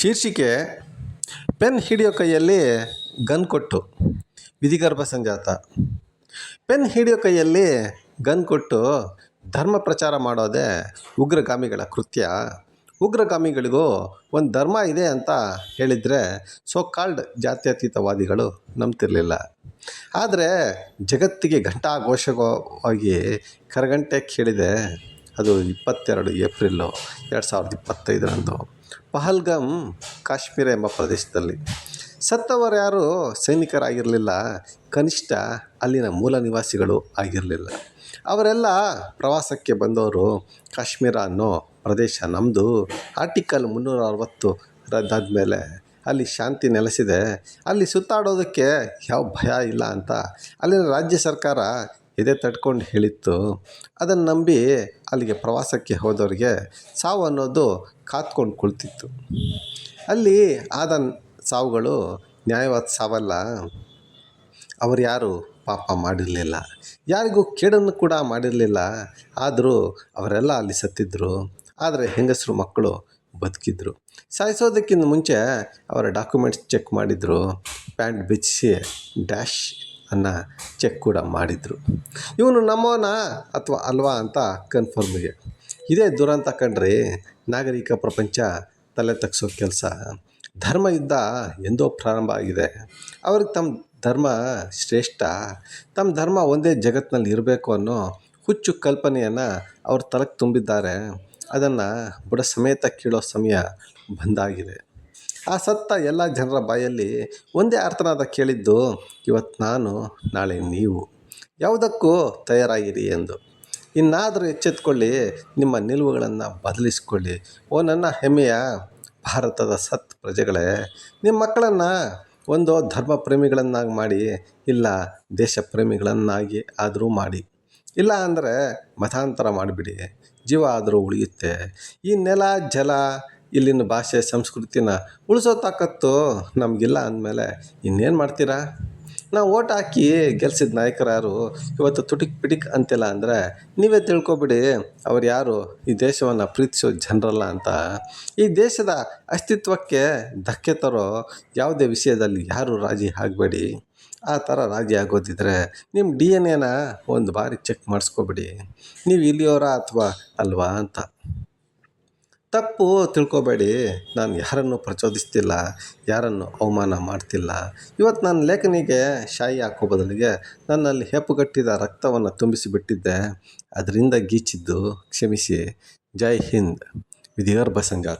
ಶೀರ್ಷಿಕೆ, ಪೆನ್ ಹಿಡಿಯೋ ಕೈಯಲ್ಲಿ ಗನ್ ಕೊಟ್ಟು, ವಿಧಿಗರ್ಭ ಸಂಜಾತ. ಪೆನ್ ಹಿಡಿಯೋ ಕೈಯಲ್ಲಿ ಗನ್ ಕೊಟ್ಟು ಧರ್ಮ ಪ್ರಚಾರ ಮಾಡೋದೇ ಉಗ್ರಗಾಮಿಗಳ ಕೃತ್ಯ. ಉಗ್ರಗಾಮಿಗಳಿಗೂ ಒಂದು ಧರ್ಮ ಇದೆ ಅಂತ ಹೇಳಿದರೆ ಸೋ ಕಾಲ್ಡ್ ಜಾತ್ಯತೀತವಾದಿಗಳು ನಂಬ್ತಿರಲಿಲ್ಲ. ಆದರೆ ಜಗತ್ತಿಗೆ ಘಂಟಾ ಘೋಷವಾಗಿ ಕರಗಂಟೆ ಕೇಳಿದೆ. ಅದು ಇಪ್ಪತ್ತೆರಡು ಏಪ್ರಿಲ್ಲು, ಎರಡು ಸಾವಿರದ ಇಪ್ಪತ್ತೈದರಂದು. ಪಹಲ್ಗಮ್ ಕಾಶ್ಮೀರ ಎಂಬ ಪ್ರದೇಶದಲ್ಲಿ. ಸತ್ತವರು ಯಾರು ಸೈನಿಕರಾಗಿರಲಿಲ್ಲ, ಕನಿಷ್ಠ ಅಲ್ಲಿನ ಮೂಲ ನಿವಾಸಿಗಳು ಆಗಿರಲಿಲ್ಲ. ಅವರೆಲ್ಲ ಪ್ರವಾಸಕ್ಕೆ ಬಂದವರು ಕಾಶ್ಮೀರ ಅನ್ನೋ ಪ್ರದೇಶ ನಮ್ಮದು ಆರ್ಟಿಕಲ್ ಮುನ್ನೂರ ಅರವತ್ತು ರದ್ದಾದ ಮೇಲೆ ಅಲ್ಲಿ ಶಾಂತಿ ನೆಲೆಸಿದೆ. ಅಲ್ಲಿ ಸುತ್ತಾಡೋದಕ್ಕೆ ಯಾವ ಭಯ ಇಲ್ಲ ಅಂತ ಅಲ್ಲಿನ ರಾಜ್ಯ ಸರ್ಕಾರ ಎದೆ ತಟ್ಕೊಂಡು ಹೇಳಿತ್ತು. ಅದನ್ನು ನಂಬಿ ಅಲ್ಲಿಗೆ ಪ್ರವಾಸಕ್ಕೆ ಹೋದವರಿಗೆ ಸಾವು ಅನ್ನೋದು ಕಾತ್ಕೊಂಡು ಕುಳಿತಿತ್ತು. ಅಲ್ಲಿ ಆದ ಸಾವುಗಳು ನ್ಯಾಯವಾದ ಸಾವಲ್ಲ. ಅವರು ಯಾರು ಪಾಪ ಮಾಡಿರಲಿಲ್ಲ. ಯಾರಿಗೂ ಕೇಡನ್ನು ಕೂಡ ಮಾಡಿರಲಿಲ್ಲ. ಆದರೂ ಅವರೆಲ್ಲ ಅಲ್ಲಿ ಸತ್ತಿದ್ದರು ಆದರೆ ಹೆಂಗಸರು ಮಕ್ಕಳು ಬದುಕಿದ್ರು. ಸಾಯಿಸೋದಕ್ಕಿಂತ ಮುಂಚೆ ಅವರ ಡಾಕ್ಯುಮೆಂಟ್ಸ್ ಚೆಕ್ ಮಾಡಿದರು. ಪ್ಯಾಂಟ್ ಬಿಚ್ಚಿಸಿ, ಡ್ಯಾಶ್ ಅನ್ನು ಚೆಕ್ ಕೂಡ ಮಾಡಿದರು. ಇವನು ನಮ್ಮವನ ಅಥವಾ ಅಲ್ವಾ ಅಂತ ಕನ್ಫರ್ಮಿಗೆ ಇದೇ ದುರಂತ ಕಂಡ್ರಿ ನಾಗರಿಕ ಪ್ರಪಂಚ ತಲೆ ತಗ್ಸೋ ಕೆಲಸ. ಧರ್ಮ ಯುದ್ಧ ಎಂದೋ ಪ್ರಾರಂಭ ಆಗಿದೆ. ಅವ್ರಿಗೆ ತಮ್ಮ ಧರ್ಮ ಶ್ರೇಷ್ಠ ತಮ್ಮ ಧರ್ಮ ಒಂದೇ ಜಗತ್ತಿನಲ್ಲಿ ಇರಬೇಕು ಅನ್ನೋ ಹುಚ್ಚು ಕಲ್ಪನೆಯನ್ನು ಅವ್ರ ತಲೆಗೆ ತುಂಬಿದ್ದಾರೆ. ಅದನ್ನು ಬುಡ ಸಮೇತ ಕೀಳೋ ಸಮಯ ಬಂದಾಗಿದೆ. ಆ ಸತ್ತ ಎಲ್ಲ ಜನರ ಬಾಯಲ್ಲಿ ಒಂದೇ ಅರ್ಥನಾದ ಕೇಳಿದ್ದು ಇವತ್ತು ನಾನು, ನಾಳೆ ನೀವು. ಯಾವುದಕ್ಕೂ ತಯಾರಾಗಿರಿ ಎಂದು. ಇನ್ನಾದರೂ ಎಚ್ಚೆತ್ಕೊಳ್ಳಿ, ನಿಮ್ಮ ನಿಲುವುಗಳನ್ನು ಬದಲಿಸ್ಕೊಳ್ಳಿ. ಓ ನನ್ನ ಹೆಮ್ಮೆಯ ಭಾರತದ ಸತ್ ಪ್ರಜೆಗಳೇ ನಿಮ್ಮ ಮಕ್ಕಳನ್ನು ಒಂದು ಧರ್ಮ ಪ್ರೇಮಿಗಳನ್ನಾಗಿ ಮಾಡಿ, ಇಲ್ಲ ದೇಶ ಪ್ರೇಮಿಗಳನ್ನಾಗಿ ಆದರೂ ಮಾಡಿ. ಇಲ್ಲ ಅಂದರೆ ಮತಾಂತರ ಮಾಡಿಬಿಡಿ. ಜೀವ ಆದರೂ ಉಳಿಯುತ್ತೆ. ಈ ನೆಲ, ಜಲ ಇಲ್ಲಿನ ಭಾಷೆ, ಸಂಸ್ಕೃತಿನ ಉಳಿಸೋ ತಾಕತ್ತು ನಮಗಿಲ್ಲ ಅಂದಮೇಲೆ ಇನ್ನೇನು ಮಾಡ್ತೀರಾ? ನಾವು ಓಟ್ ಹಾಕಿ ಗೆಲ್ಸಿದ ನಾಯಕರಾರು ಇವತ್ತು ತುಟಿಕ್ ಪಿಟಿಕ್ ಅಂತಿಲ್ಲ ಅಂದರೆ ನೀವೇ ತಿಳ್ಕೊಬಿಡಿ, ಅವ್ರು ಯಾರು? ಈ ದೇಶವನ್ನು ಪ್ರೀತಿಸೋ ಜನರಲ್ಲ ಅಂತ. ಈ ದೇಶದ ಅಸ್ತಿತ್ವಕ್ಕೆ ಧಕ್ಕೆ ತರೋ ಯಾವುದೇ ವಿಷಯದಲ್ಲಿ ಯಾರು ರಾಜಿ ಆಗಬೇಡಿ. ಆ ಥರ ರಾಜಿ ಆಗೋದಿದ್ರೆ ನಿಮ್ಮ ಡಿ ಎನ್ ಎನ ಒಂದು ಬಾರಿ ಚೆಕ್ ಮಾಡಿಸ್ಕೊಬಿಡಿ. ನೀವು ಇಲ್ಲಿಯವರ ಅಥವಾ ಅಲ್ವಾ ಅಂತ. ತಪ್ಪು ತಿಳ್ಕೊಬೇಡಿ. ನಾನು ಯಾರನ್ನು ಪ್ರಚೋದಿಸ್ತಿಲ್ಲ, ಯಾರನ್ನು ಅವಮಾನ ಮಾಡ್ತಿಲ್ಲ. ಇವತ್ತು ನನ್ನ ಲೇಖನಿಗೆ ಶಾಯಿ ಹಾಕೋ ಬದಲಿಗೆ ನನ್ನಲ್ಲಿ ಹೆಪ್ಪುಗಟ್ಟಿದ ರಕ್ತವನ್ನು ತುಂಬಿಸಿಬಿಟ್ಟಿದ್ದೆ. ಅದರಿಂದ ಗೀಚಿದ್ದು, ಕ್ಷಮಿಸಿ. ಜೈ ಹಿಂದ್. ವಿಧಿಗರ್ಭ ಸಂಜಾತ